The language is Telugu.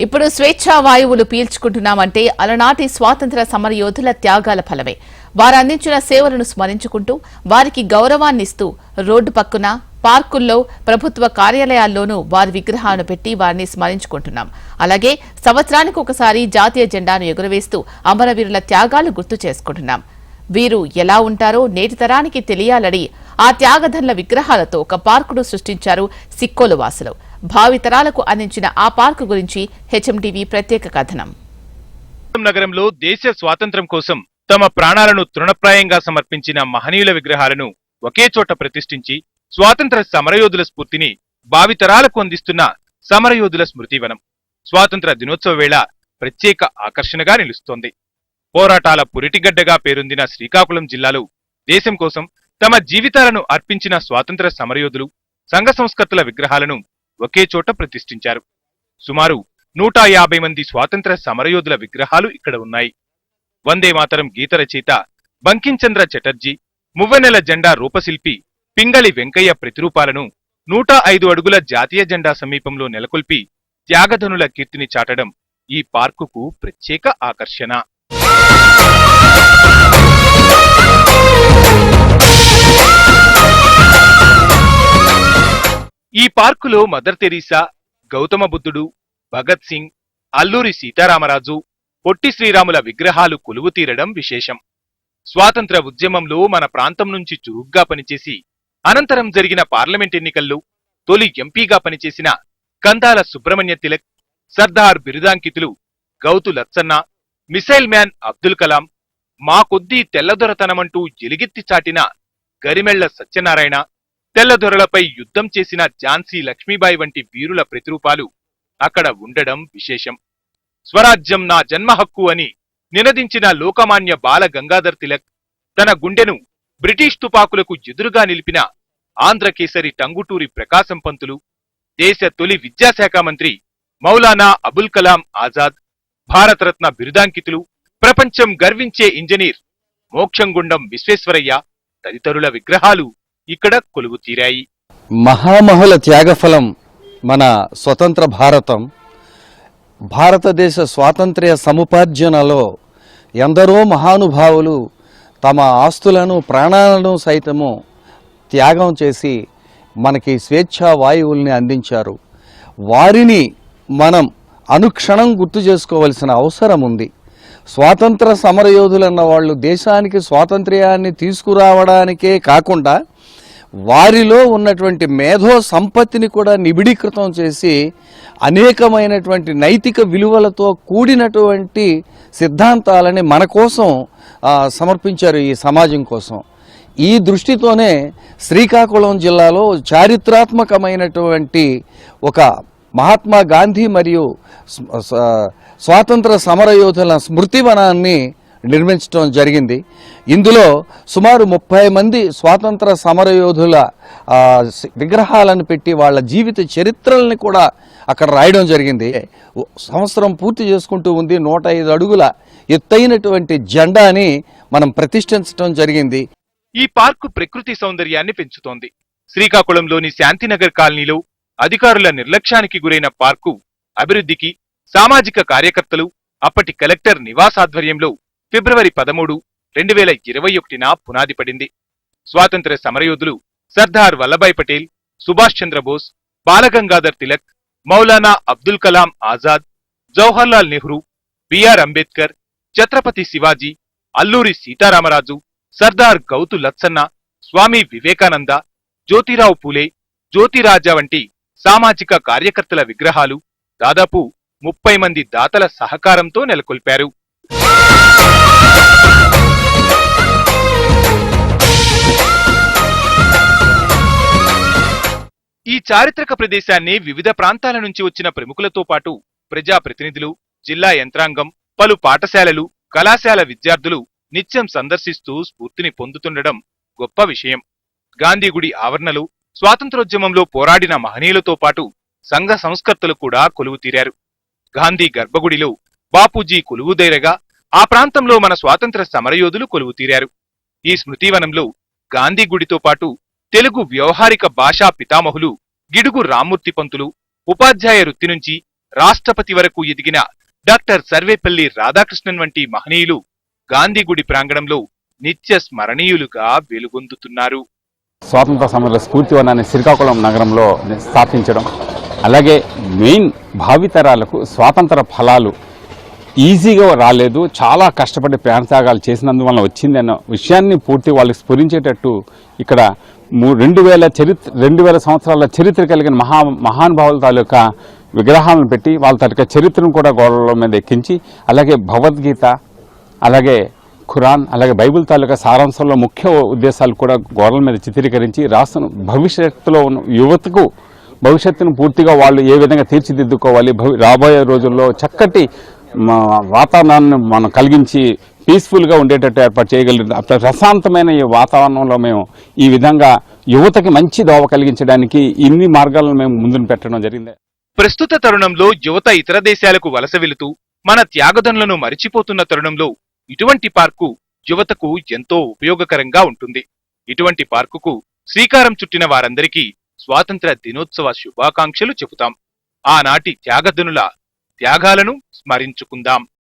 ఇప్పుడు స్వేచ్ఛా వాయువులు పీల్చుకుంటున్నామంటే అలనాటి స్వాతంత్ర సమరయోధుల త్యాగాల ఫలమే. వారు అందించిన సేవలను స్మరించుకుంటూ వారికి గౌరవాన్నిస్తూ రోడ్డు పక్కున పార్కుల్లో ప్రభుత్వ కార్యాలయాల్లోనూ వారి విగ్రహాలను పెట్టి వారిని స్మరించుకుంటున్నాం. అలాగే సంవత్సరానికి ఒకసారి జాతీయ జెండాను ఎగురవేస్తూ అమరవీరుల త్యాగాలు గుర్తు చేసుకుంటున్నాం. వీరు ఎలా ఉంటారో నేటి తరానికి తెలియాలని ఆ త్యాగధనుల విగ్రహాలతో ఒక పార్కును సృష్టించారు సిక్కోలు వాసులు. భావితరాలకు అందించిన ఆ పార్కు గురించి హెచ్ఎంటీవీ ప్రత్యేక కథనం. నగరంలో దేశ స్వాతంత్ర్యం కోసం తమ ప్రాణాలను తృణప్రాయంగా సమర్పించిన మహనీయుల విగ్రహాలను ఒకే చోట ప్రతిష్ఠించి స్వాతంత్ర సమరయోధుల స్ఫూర్తిని భావితరాలకు అందిస్తున్న సమరయోధుల స్మృతివనం. స్వాతంత్ర దినోత్సవ వేళ ప్రత్యేక ఆకర్షణగా నిలుస్తోంది. పోరాటాల పురిటిగడ్డగా పేరొందిన శ్రీకాకుళం జిల్లాలో దేశం కోసం తమ జీవితాలను అర్పించిన స్వాతంత్ర సమరయోధులు సంఘ సంస్కర్తల విగ్రహాలను ఒకే చోట ప్రతిష్ఠించారు. సుమారు నూట యాభై మంది స్వాతంత్ర సమరయోధుల విగ్రహాలు ఇక్కడ ఉన్నాయి. వందే మాతరం గీత రచయిత బంకించంద్ర చటర్జీ మువ్వనెల జెండా రూపశిల్పి పింగళి వెంకయ్య ప్రతిరూపాలను నూట ఐదు అడుగుల జాతీయ జెండా సమీపంలో నెలకొల్పి త్యాగధనుల కీర్తిని చాటడం ఈ పార్కుకు ప్రత్యేక ఆకర్షణ. ఈ పార్కులో మదర్ తెరీసా గౌతమ బుద్ధుడు భగత్ సింగ్ అల్లూరి సీతారామరాజు పొట్టి శ్రీరాముల విగ్రహాలు కొలువు తీరడం విశేషం. స్వాతంత్ర ఉద్యమంలో మన ప్రాంతం నుంచి చురుగ్గా పనిచేసి అనంతరం జరిగిన పార్లమెంట్ ఎన్నికల్లో తొలి ఎంపీగా పనిచేసిన కందాల సుబ్రహ్మణ్య తిలక్ సర్దార్ బిరుదాంకితులు గౌతు లచ్చన్న మిసైల్ మ్యాన్ అబ్దుల్ కలాం మా కొద్దీ తెల్లదొరతనమంటూ ఎలుగెత్తి చాటిన గరిమెళ్ళ సత్యనారాయణ తెల్లదొరలపై యుద్ధం చేసిన ఝాన్సీ లక్ష్మీబాయి వంటి వీరుల ప్రతిరూపాలు అక్కడ ఉండడం విశేషం. స్వరాజ్యం నా జన్మ హక్కు అని నినదించిన లోకమాన్య బాల గంగాధర్ తిలక్ తన గుండెను బ్రిటిష్ తుపాకులకు ఎదురుగా నిలిపిన ఆంధ్రకేసరి టంగుటూరి ప్రకాశం పంతులు దేశ తొలి విద్యాశాఖ మంత్రి మౌలానా అబుల్ కలాం ఆజాద్ భారతరత్న బిరుదాంకితులు ప్రపంచం గర్వించే ఇంజనీర్ మోక్షంగుండం విశ్వేశ్వరయ్య తదితరుల విగ్రహాలు ఇక్కడ కొలువు తీరాయి. మహామహుల త్యాగఫలం మన స్వతంత్ర భారతం. భారతదేశ స్వాతంత్ర్య సముపార్జనలో ఎందరో మహానుభావులు తమ ఆస్తులను ప్రాణాలను సైతము త్యాగం చేసి మనకి స్వేచ్ఛా వాయువుల్ని అందించారు. వారిని మనం అనుక్షణం గుర్తు చేసుకోవలసిన అవసరం ఉంది. స్వాతంత్ర సమరయోధులన్న వాళ్ళు దేశానికి స్వాతంత్ర్యాన్ని తీసుకురావడానికే కాకుండా వారిలో ఉన్నటువంటి మేధో సంపత్తిని కూడా నిబిడీకృతం చేసి అనేకమైనటువంటి నైతిక విలువలతో కూడినటువంటి సిద్ధాంతాలని మన కోసం సమర్పించారు ఈ సమాజం కోసం. ఈ దృష్టితోనే శ్రీకాకుళం జిల్లాలో చారిత్రాత్మకమైనటువంటి ఒక మహాత్మా గాంధీ మరియు స్వాతంత్ర సమరయోధుల స్మృతివనాన్ని నిర్మించడం జరిగింది. ఇందులో సుమారు ముప్పై మంది స్వాతంత్ర సమరయోధుల విగ్రహాలను పెట్టి వాళ్ళ జీవిత చరిత్రల్ని కూడా అక్కడ రాయడం జరిగింది. సంవత్సరం పూర్తి చేసుకుంటూ ఉంది. నూట ఐదు అడుగుల ఎత్తైనటువంటి జెండాని మనం ప్రతిష్ఠించడం జరిగింది. ఈ పార్కు ప్రకృతి సౌందర్యాన్ని పెంచుతోంది. శ్రీకాకుళంలోని శాంతినగర్ కాలనీలో అధికారుల నిర్లక్ష్యానికి గురైన పార్కు అభివృద్ధికి సామాజిక కార్యకర్తలు అప్పటి కలెక్టర్ నివాసాధ్వర్యంలో ఫిబ్రవరి పదమూడు రెండు వేల ఇరవై ఒకటిన పునాది పడింది స్వాతంత్ర సమరయోధులు సర్దార్ వల్లభాయ్ పటేల్ సుభాష్ చంద్రబోస్ బాలగంగాధర్ తిలక్ మౌలానా అబ్దుల్ కలాం ఆజాద్ జవహర్లాల్ నెహ్రూ బిఆర్ అంబేద్కర్ ఛత్రపతి శివాజీ అల్లూరి సీతారామరాజు సర్దార్ గౌతు లచ్చన్న స్వామి వివేకానంద జ్యోతిరావు పూలే జ్యోతిరాజా వంటి సామాజిక కార్యకర్తల విగ్రహాలు దాదాపు ముప్పై మంది దాతల సహకారంతో నెలకొల్పారు. చారిత్రక ప్రదేశాన్ని వివిధ ప్రాంతాల నుంచి వచ్చిన ప్రముఖులతో పాటు ప్రజా ప్రతినిధులు జిల్లా యంత్రాంగం పలు పాఠశాలలు కళాశాల విద్యార్థులు నిత్యం సందర్శిస్తూ స్ఫూర్తిని పొందుతుండడం గొప్ప విషయం. గాంధీగుడి ఆవరణలు స్వాతంత్రోద్యమంలో పోరాడిన మహనీయులతో పాటు సంఘ సంస్కర్తలు కూడా కొలువు తీరారు. గాంధీ గర్భగుడిలో బాపూజీ కొలువుదేరగా ఆ ప్రాంతంలో మన స్వాతంత్ర సమరయోధులు కొలువు తీరారు. ఈ స్మృతివనంలో గాంధీ గుడితో పాటు తెలుగు వ్యవహారిక భాషా పితామహులు గిడుగు రామ్మూర్తి పంతులు ఉపాధ్యాయ వృత్తి నుంచి రాష్ట్రపతి వరకు ఎదిగిన డాక్టర్ సర్వేపల్లి రాధాకృష్ణన్ వంటి మహనీయులు గాంధీ గుడి ప్రాంగణంలో నిత్య స్మరణీయులుగా వెలుగొందుతున్నారు. స్వాతంత్ర సమర స్ఫూర్తివనాన్ని శ్రీకాకుళం నగరంలో స్థాపించడం అలాగే మెయిన్ భావితరాలకు స్వాతంత్ర ఫలాలు ఈజీగా రాలేదు చాలా కష్టపడి ప్రాణత్యాగాలు చేసినందువల్ల వచ్చింది అన్న విషయాన్ని పూర్తి వాళ్ళకి స్ఫురించేటట్టు ఇక్కడ రెండు వేల చరిత్ర రెండు వేల సంవత్సరాల చరిత్ర కలిగిన మహా మహానుభావుల తాలూకా విగ్రహాలను పెట్టి వాళ్ళ తాలూకా చరిత్రను కూడా గోడల మీద ఎక్కించి అలాగే భగవద్గీత అలాగే ఖురాన్ అలాగే బైబిల్ తాలూకా సారాంశంలో ముఖ్య ఉద్దేశాలు కూడా గోడల మీద చిత్రీకరించి రాష్ట్రం భవిష్యత్తులో ఉన్న యువతకు భవిష్యత్తును పూర్తిగా వాళ్ళు ఏ విధంగా తీర్చిదిద్దుకోవాలి భవి- రాబోయే రోజుల్లో చక్కటి వాతావరణాన్ని మనం కలిగించి పీస్ఫుల్గా ఉండేటట్టు ఏర్పాటు చేయగలిగిన ప్రశాంతమైన ఈ వాతావరణంలో మేము ఈ విధంగా యువతకి మంచి దోవ కలిగించడానికి ఇన్ని మార్గాలను మేము ముందును పెట్టడం జరిగింది. ప్రస్తుత తరుణంలో యువత ఇతర దేశాలకు వలస వెళుతూ మన త్యాగదనులను మరిచిపోతున్న తరుణంలో ఇటువంటి పార్కు యువతకు ఎంతో ఉపయోగకరంగా ఉంటుంది. ఇటువంటి పార్కుకు శ్రీకారం చుట్టిన వారందరికీ స్వాతంత్ర దినోత్సవ శుభాకాంక్షలు చెబుతాం. ఆనాటి త్యాగదనుల త్యాగాలను స్మరించుకుందాం.